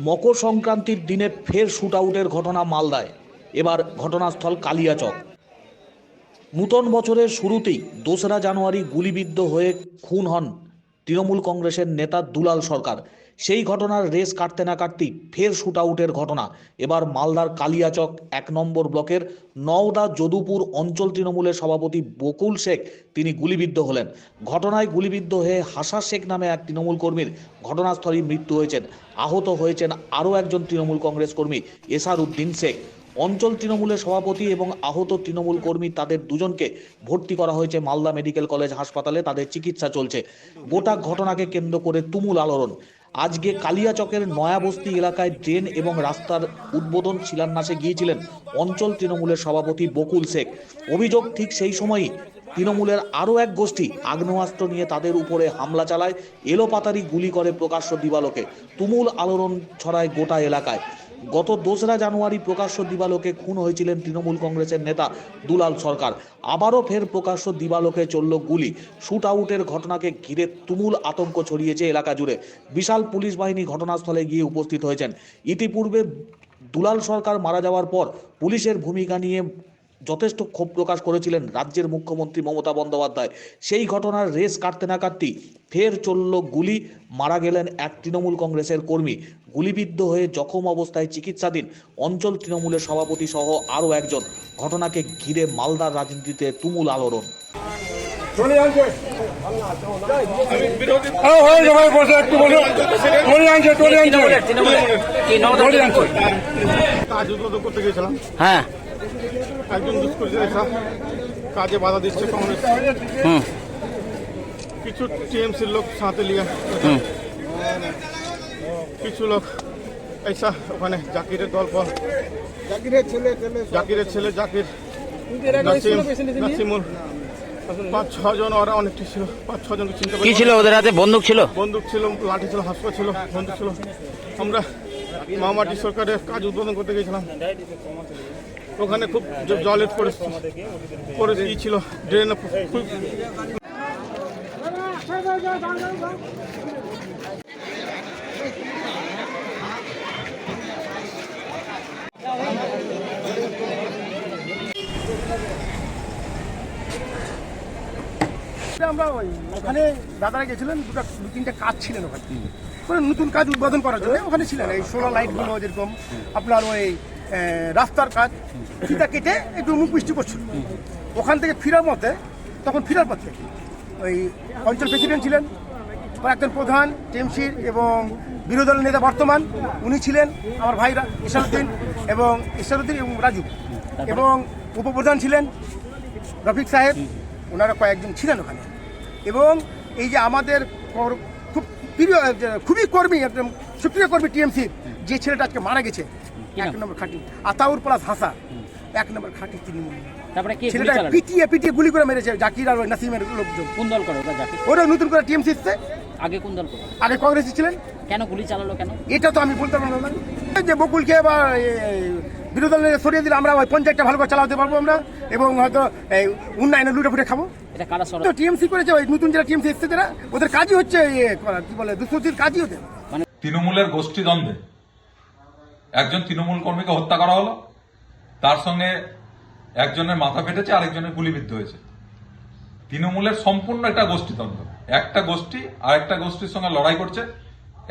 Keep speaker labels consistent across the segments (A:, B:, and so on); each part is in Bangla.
A: মকর সংক্রান্তির দিনে ফের শুট আউটের ঘটনা মালদায়। এবার ঘটনাস্থল কালিয়াচক। নূতন বছরের শুরুতেই দোসরা জানুয়ারি গুলিবিদ্ধ হয়ে খুন হন তৃণমূল কংগ্রেসের নেতা দুলাল সরকার। সেই ঘটনার রেস কাটতে না কাটতেই ফের শুট আউটের ঘটনা। এবার মালদার কালিয়াচক এক নম্বর ব্লকের নওদা যদুপুর অঞ্চল তৃণমূলের সভাপতি বকুল শেখ তিনি গুলিবিদ্ধ হলেন। ঘটনায় গুলিবিদ্ধ হয়ে হাসা শেখ নামে এক তৃণমূল কর্মীর ঘটনাস্থলেই মৃত্যু হয়েছেন। আহত হয়েছেন আরও একজন তৃণমূল কংগ্রেস কর্মী এসার উদ্দিন শেখ। অঞ্চল তৃণমূলের সভাপতি এবং আহত তৃণমূল কর্মী তাদের দুজনকে ভর্তি করা হয়েছে মালদা মেডিকেল কলেজ হাসপাতালে। তাদের চিকিৎসা চলছে। গোটা ঘটনাকে কেন্দ্র করে তুমুল আলোড়ন। আজকে কালিয়াচকের নয়াবস্তি এলাকায় ড্রেন এবং রাস্তার উদ্বোধন শিলান্যাসে গিয়েছিলেন অঞ্চল তৃণমূলের সভাপতি বকুল শেখ। অভিযোগ ঠিক সেই সময়ই তৃণমূলের আরও এক গোষ্ঠী আগ্নেয়াস্ত্র নিয়ে তাদের উপরে হামলা চালায় এলোপাতারি গুলি করে প্রকাশ্য দিবালোকে। তুমুল আলোড়ন ছড়ায় গোটা এলাকায়। গত দোসরা জানুয়ারি প্রকাশ্য দিবালোকে খুন হয়েছিলেন তৃণমূল কংগ্রেসের নেতা দুলাল সরকার। আবারও ফের প্রকাশ্য দিবালোকে চলল গুলি। শুট আউটের ঘটনাকে ঘিরে তুমুল আতঙ্ক ছড়িয়েছে এলাকা জুড়ে। বিশাল পুলিশ বাহিনী ঘটনাস্থলে গিয়ে উপস্থিত হয়েছেন। ইতিপূর্বে দুলাল সরকার মারা যাওয়ার পর পুলিশের ভূমিকা নিয়ে যথেষ্ট ক্ষোভ প্রকাশ করেছিলেন রাজ্যের মুখ্যমন্ত্রী মমতা বন্দ্যোপাধ্যায়। সেই ঘটনার রেস কাটতে না কাটতেই ফের চলল গুলি, মারা গেলেন এক তৃণমূল কংগ্রেসের কর্মী। গুলিবিদ্ধ হয়ে জখম অবস্থায় চিকিৎসাধীন অঞ্চল তৃণমূলের সভাপতি সহ আরও একজন। ঘটনাকে ঘিরে মালদার রাজনীতিতে তুমুল আলোড়ন।
B: হ্যাঁ হয়ে যাবে বসে একটু বসে। টলি আনছে টলি আনছে।
C: কাজ উদ্বোধন করতে গেছিলাম
D: হ্যাঁ।
C: একজন দুষ্কৃতী এসে কাজে বাধা দিচ্ছে কংগ্রেস। কিছু টিএমসির লোক সাথে লিয়ে
D: হুম।
C: কিছু লোক ऐसा ওখানে জাকিরের দল পর
E: জাকিরের ছেলে ছেলে
C: জাকিরের ছেলে জাকির। নাসিমুল। পাঁচ ছজন ওরা অনেকটি ছিল। পাঁচ ছজনকে চিনতে
D: কি ছিল ওদের হাতে? বন্দুক ছিল?
C: বন্দুক ছিল লাঠি ছিল হাসপা ছিল বন্দুক ছিল। আমরা মামাটি সরকারের কাজ উদ্বোধন করতে গেছিলাম ওখানে খুব জলের পরিস্থিতি ছিল? ড্রেন খুব
E: আমরা ওই ওখানে দাদারা গেছিলেন, দুটো, দু, তিনটা কাজ ছিলেন ওখানে। মানে নতুন কাজ উদ্বোধন করার জন্য ওখানে ছিলেন, এই সোলার লাইটগুলো যেরকম আপনার ওই রাস্তার কাজ, ফিতা কেটে একটু মুখ মিষ্টি করছিল ওখান থেকে ফেরার মতে তখন ফেরার পথে ওই অঞ্চল প্রেসিডেন্ট ছিলেন একজন প্রধান টিএমসির এবং বিরোধী দলের নেতা বর্তমান, উনি ছিলেন আমার ভাইরা ইশারুদ্দিন এবং ইশারুদ্দিন এবং রাজু এবং উপপ্রধান ছিলেন রফিক সাহেব, ওনারা কয়েকজন ছিলেন ওখানে। এবং এই যে আমাদের খুব প্রিয় খুবই কর্মী একদম সুপ্রিয় কর্মী টিএমসির যে ছেলেটা আজকে মারা গেছে এক নম্বর খাঁটি। আতাউর প্লাস হাসা এক নম্বর খাঁটি তৃণমূল।
D: তারপরে কি
E: ছেলেটা পিটিয়ে পিটিয়ে গুলি করে মেরেছে জাকির আর নাসিমের লোকজন।
D: কোন দল করে ওটা
E: ওরা নতুন করে টিএমসি এসছে।
D: আগে কোন দল করে?
E: আগে কংগ্রেসি ছিলেন।
D: কেন গুলি চালালো কেন?
E: এটা তো আমি বলতে পারব না। যে বকুলকে বা বিরোধী দলের সরিয়ে দিলে আমরা ওই পঞ্চায়েতটা ভালো করে চালাতে পারব আমরা এবং হয়তো এই উন্নয়নে লুটে ফুটে খাব।
D: এটা কারা সর
E: তো টিএমসি করেছে ওই নতুন যারা টিএমসি এসছে যারা ওদের কাজই হচ্ছে ইয়ে করা কি বলে দুষ্কৃতির কাজই ওদের।
F: তৃণমূলের গোষ্ঠী দ্বন্দ্বে একজন তৃণমূল কর্মীকে হত্যা করা হলো তার সঙ্গে একজনের মাথা ফেটেছে আরেকজনের গুলিবিদ্ধ হয়েছে। তৃণমূলের সম্পূর্ণ একটা গোষ্ঠী দ্বন্দ্ব একটা গোষ্ঠী আর একটা গোষ্ঠীর সঙ্গে লড়াই করছে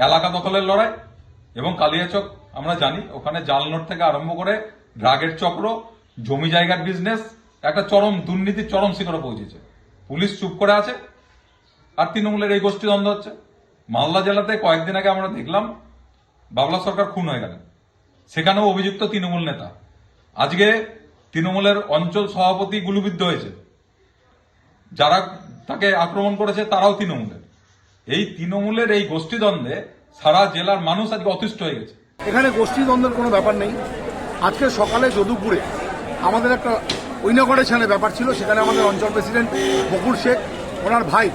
F: এলাকা দখলের লড়াই এবং কালিয়াচক আমরা জানি ওখানে জাল নোট থেকে আরম্ভ করে ড্রাগের চক্র জমি জায়গার বিজনেস একটা চরম দুর্নীতির চরম শিখরে পৌঁছেছে। পুলিশ চুপ করে আছে আর তৃণমূলের এই গোষ্ঠী দ্বন্দ্ব হচ্ছে। মালদা জেলাতে কয়েকদিন আগে আমরা দেখলাম, বাবলা সরকার খুন হয়ে গেলেন। সেখানেও অভিযুক্ত তৃণমূল নেতা। আজকে তৃণমূলের অঞ্চল সভাপতি গুলিবিদ্ধ হয়েছে। যারা তাকে আক্রমণ করেছে তারাও তৃণমূলের। এই তৃণমূলের এই গোষ্ঠীদ্বন্দ্বে সারা জেলার মানুষ আজকে অতিষ্ঠ হয়ে গেছে।
G: এখানে গোষ্ঠী দ্বন্দ্বের কোনো ব্যাপার নেই। আজকে সকালে যদুপুরে আমাদের একটা ছেলে ব্যাপার ছিল, সেখানে আমাদের অঞ্চল প্রেসিডেন্ট বকুল শেখ, ওনার ভাই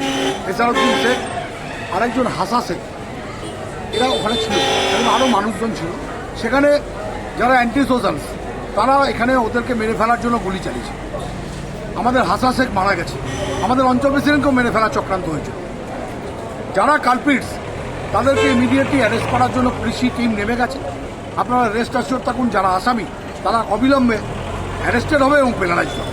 G: এসারুদ্দিন শেখ, আরেকজন হাসা শেখ, এরা ওখানে ছিল এবং আরও মানুষজন ছিল। সেখানে যারা অ্যান্টি সোশ্যালস তারা এখানে ওদেরকে মেরে ফেলার জন্য গুলি চালিয়েছে। আমাদের হাসা শেখ মারা গেছে। আমাদের অঞ্চল প্রেসিডেন্টকেও মেরে ফেলার চক্রান্ত হয়েছে। যারা কালপিটস তাদেরকে ইমিডিয়েটলি অ্যারেস্ট করার জন্য পুলিশি টিম নেমে গেছে। আপনারা রেস্ট অ্যাসিওর থাকুন, যারা আসামি, তারা অবিলম্বে অ্যারেস্টেড হবে এবং পেনালাইজ হবে।